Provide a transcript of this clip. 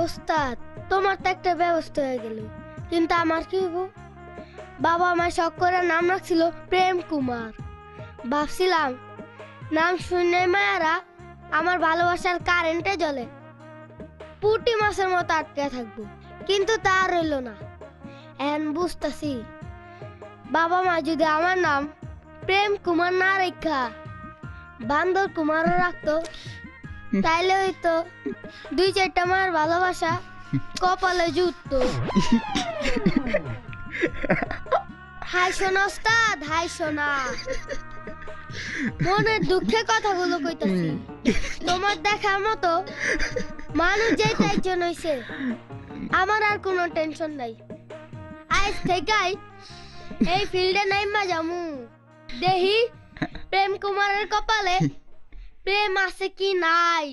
ওস্তাদ, তোমার তো একটা ব্যবস্থা হয়ে গেল। কিন্তু আমার কি হব বাবা আমার শখ করে নাম রাখছিল প্রেম কুমার। ভাবছিলাম, নাম শুনে মায়ারা আমার ভালোবাসার কারেন্টে জ্বলে। পুটি মাছের মতো আটকে থাকব, কিন্তু তা রইল না। এন বুঝতেছি, বাবা মা যদি আমার নাম প্রেম কুমার না রেখা, বান্দর কুমারও রাখতো। তাইলে হয়তো দুই চারটা মার ভালোবাসা কপালে জুটতো হাই শোনা হাই শোনা। মনের দুঃখে কথাগুলো কইতাছি। তোমার দেখার মতো মানুষ যে একজন হইছে আমার আর কোনো টেনশন নাই। আজ থেকেই এই ফিল্ডে নাইমা যামু। দেহি প্রেম কুমারের কপালে প্রেম আছে কি নাই